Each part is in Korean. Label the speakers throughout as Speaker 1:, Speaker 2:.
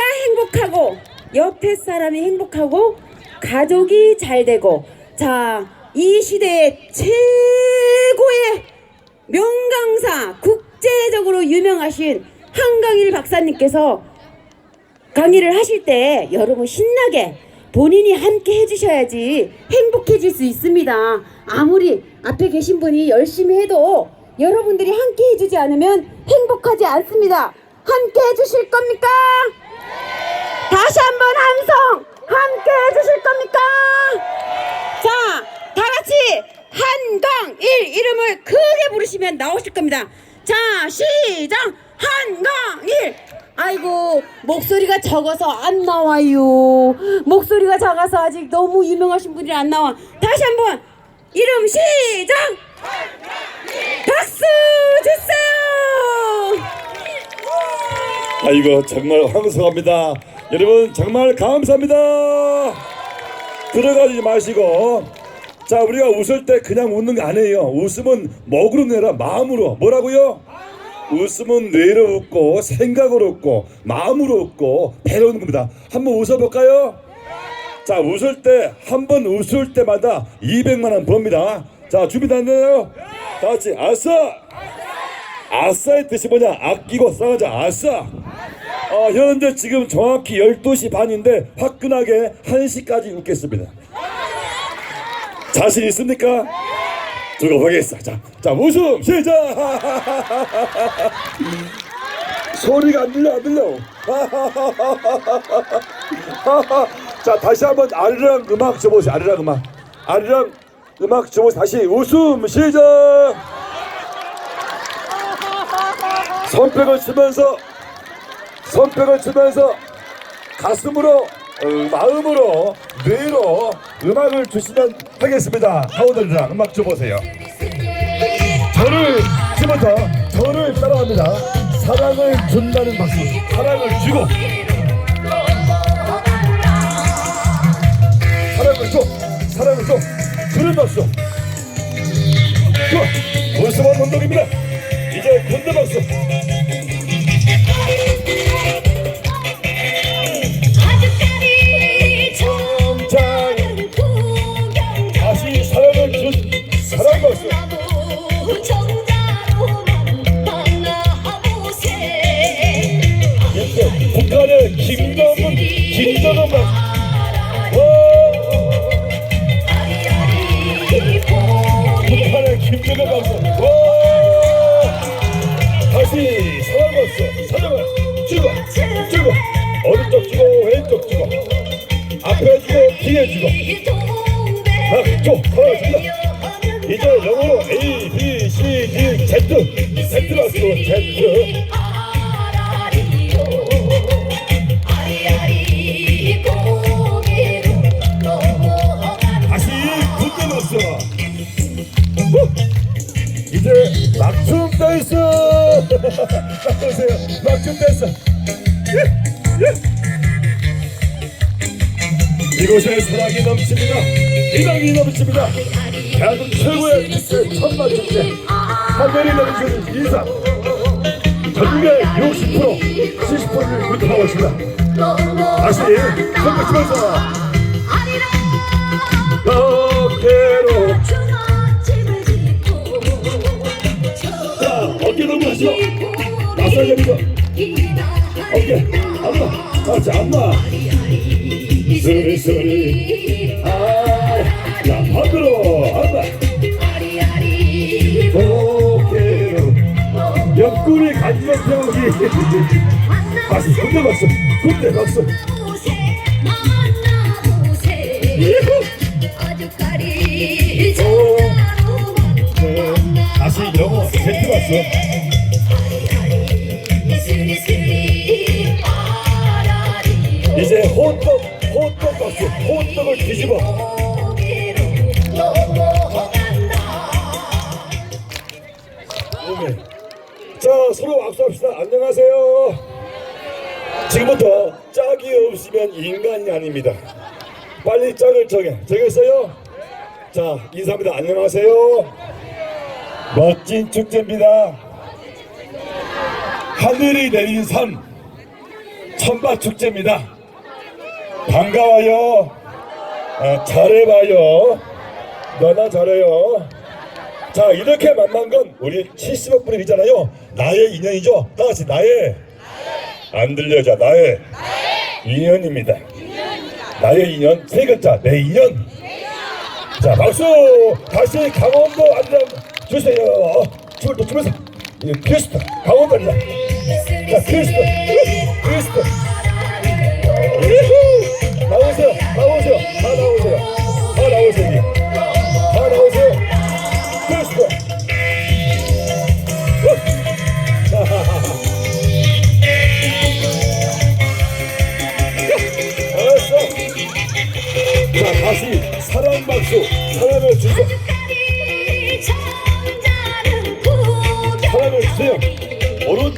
Speaker 1: 내가 행복하고 옆에 사람이 행복하고 가족이 잘 되고 자, 이 시대의 최고의 명강사 국제적으로 유명하신 한강일 박사님께서 강의를 하실 때 여러분 신나게 본인이 함께 해주셔야지 행복해질 수 있습니다. 아무리 앞에 계신 분이 열심히 해도 여러분들이 함께 해주지 않으면 행복하지 않습니다. 함께 해주실 겁니까? 다시 한번 함성 함께 해주실 겁니까? 자, 다 같이 한강일 이름을 크게 부르시면 나오실 겁니다. 자, 시작! 한강일! 아이고, 목소리가 적어서 안 나와요. 목소리가 작아서 아직 너무 유명하신 분이 안 나와. 다시 한번 이름 시작! 박수 주세요!
Speaker 2: 아이고 정말 황송합니다. 여러분 정말 감사합니다. 들어가지 마시고 자 우리가 웃을 때 그냥 웃는 게 아니에요. 웃음은 먹으로 내라 마음으로 뭐라고요? 웃음은 뇌로 웃고 생각으로 웃고 마음으로 웃고 배로 웃는 겁니다. 한번 웃어볼까요? 자 웃을 때 한 번 웃을 때마다 200만 원 법니다. 자 준비됐나요? 다 같이 아싸! 아싸의 뜻이 뭐냐? 아끼고 싸우자. 아싸. 어, 현재 지금 정확히 12시 반인데 화끈하게 1시까지 웃겠습니다. 자신 있습니까? 들어보겠어. 자, 자, 웃음 시작. 소리가 안 들려, 안 들려. 자, 다시 한번 아리랑 음악 줘보세요. 아리랑 음악. 아리랑 음악 줘보세요. 다시 웃음 시작. 손뼉을 치면서 손뼉을 치면서 가슴으로 어, 마음으로 뇌로 음악을 주시면 하겠습니다. 타오들이랑 음악 줘보세요. 저를 지금부터 저를 따라합니다. 사랑을 준다는 박수, 사랑을 주고 사랑을 줘, 사랑을 줘, 주는 박수. 좋아, 벌써만 운동입니다. 이제 군대 박수.
Speaker 3: 아리아리
Speaker 2: 고개로
Speaker 3: 넘어간다
Speaker 2: 다시 군대. 후! 이제 막춤. 딱 보세요. 막춤 댄스. 예, 예. 이곳에 사랑이 넘칩니다. 희망이 넘칩니다. 대한민국 최고의 미스 천만 축제. 하늘이 넘치는 이상. 전국의 60% 70%를 구입하고 있습니다. 다시 손을 치면서 병기. 박수 군대 박수. 군대 박수. 다시 영어 세트 박수. 이제 호떡 호떡 박수. 호떡을 뒤집어 자 서로 악수합시다. 안녕하세요. 지금부터 짝이 없으면 인간이 아닙니다. 빨리 짝을 정해. 정했어요? 자 인사합니다. 안녕하세요. 멋진 축제입니다. 하늘이 내린 산 천밭 축제입니다. 반가워요. 아, 잘해봐요. 너나 잘해요 자 이렇게 만난 건 우리 70억 분이잖아요. 나의 인연이죠? 다 같이 나의. 안 들려자 나의. 인연입니다. 나의 인연 세 글자 내 인연. 자 박수! 다시 강원도 안녕 주세요. 춤을 또 추면서. 이 퀴스트 강원도 안녕 자 퀴스트 이후! 나오세요 나오세요. 다 나오세요. 다 나오세요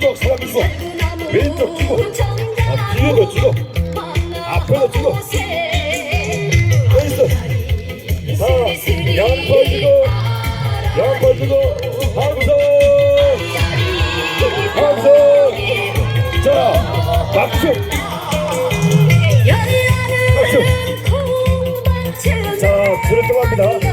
Speaker 2: 오른쪽 사랑 주고 왼쪽 주고 아, 뒤에도 주고 앞에도 주고 페이스 자 양팔 주고 양팔 주고 박수 박수 자 박수 자 줄을 떠갑니다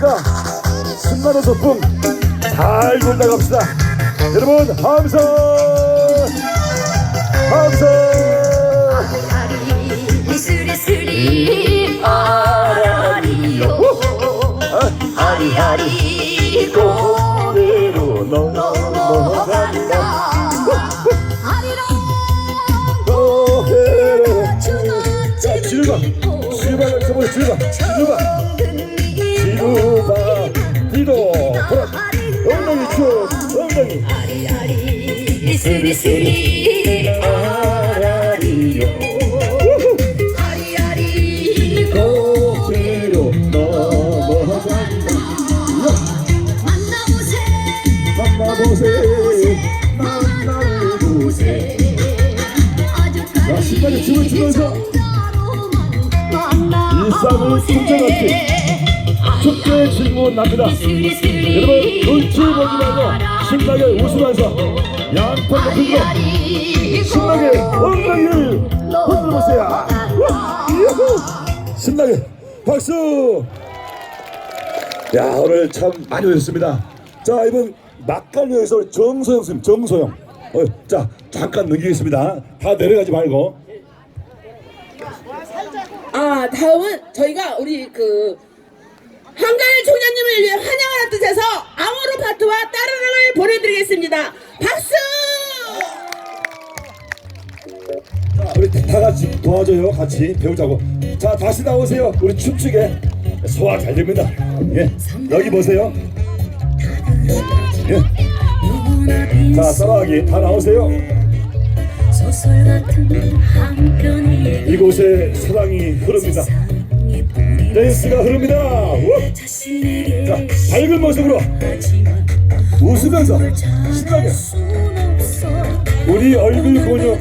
Speaker 2: 뭐 있습니까 신나는 소풍 잘 놀다 갑시다 여러분 함성 함성
Speaker 3: 아리 스리스리 아라리요 아리아리
Speaker 2: 고개로 넘어간다
Speaker 3: 아리로
Speaker 2: 고개로 자
Speaker 3: 주먹
Speaker 2: 지루바 지루
Speaker 3: 스리스리
Speaker 2: 아라리요
Speaker 3: 아리아리
Speaker 2: 고개로 넘어간다.
Speaker 3: 만나보세
Speaker 2: 만나보세. 자, 신나게 춤을 추면서. 일상을 풍자같이 축제 질문 납니다. 여러분 눈치 보지 말고 신나게 웃으면서 양팔 높은 거. 신나게 엉덩이를 흔들어보세요. 유후! 신나게 박수! 야 오늘 참 많이 오셨습니다. 자 이번 막간역에서 정소영 선생님 정소영. 어, 자 잠깐 넘기겠습니다. 다 내려가지 말고.
Speaker 1: 아 다음은 저희가 우리 그 한가위 총장님을 위해 환영하는 뜻에서 아모르 파트와 따르릉을 보내드리겠습니다. 박수!
Speaker 2: 자, 우리 다 같이 도와줘요. 같이 배우자고. 자, 다시 나오세요. 우리 춤추게 소화 잘 됩니다. 예, 여기 보세요. 예. 자, 따라하기 다 나오세요.
Speaker 3: 소설 같은 한편이
Speaker 2: 이곳에 사랑이 흐릅니다. 댄스가 흐릅니다. 우!
Speaker 3: 자,
Speaker 2: 밝은 모습으로 웃으면서 신나게 우리 얼굴 근육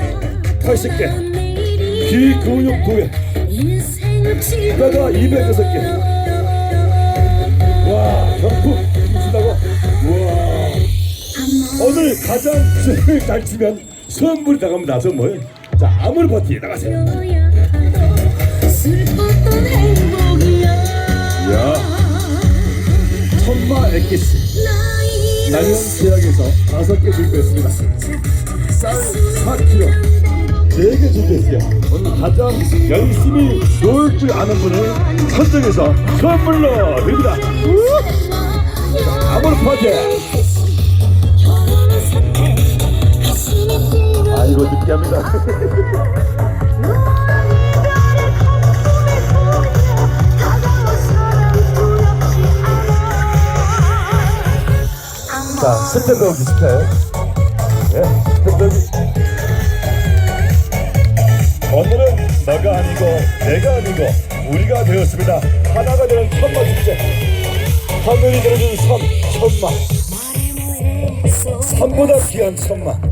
Speaker 2: 80개, 귀 근육 2개,
Speaker 3: 인생을
Speaker 2: 뼈가 206개. 와, 경품 주신다고? 와. 오늘 가장 춤을 잘 추면 선물이 나갑니다. 선물. 자 아모르 파티 나가세요
Speaker 3: 슬펐던 행복이야
Speaker 2: 야. 천마 엑기스.
Speaker 3: 나이
Speaker 2: 나연 제약에서 다섯 개 준비했습니다. 쌀 4kg 4개 준비했어요. 오늘 가장 열심히 놀 줄 아는 분을 선정해서 선물로 드립니다. 아모르 파티 아이고 느끼합니다 스텝 배우기 스텝 예 스텝 배우기 오늘은 너가 아니고 내가 아니고 우리가 되었습니다. 하나가 되는 천마 축제. 하늘이 내려준 선 천마 선보다 귀한 천마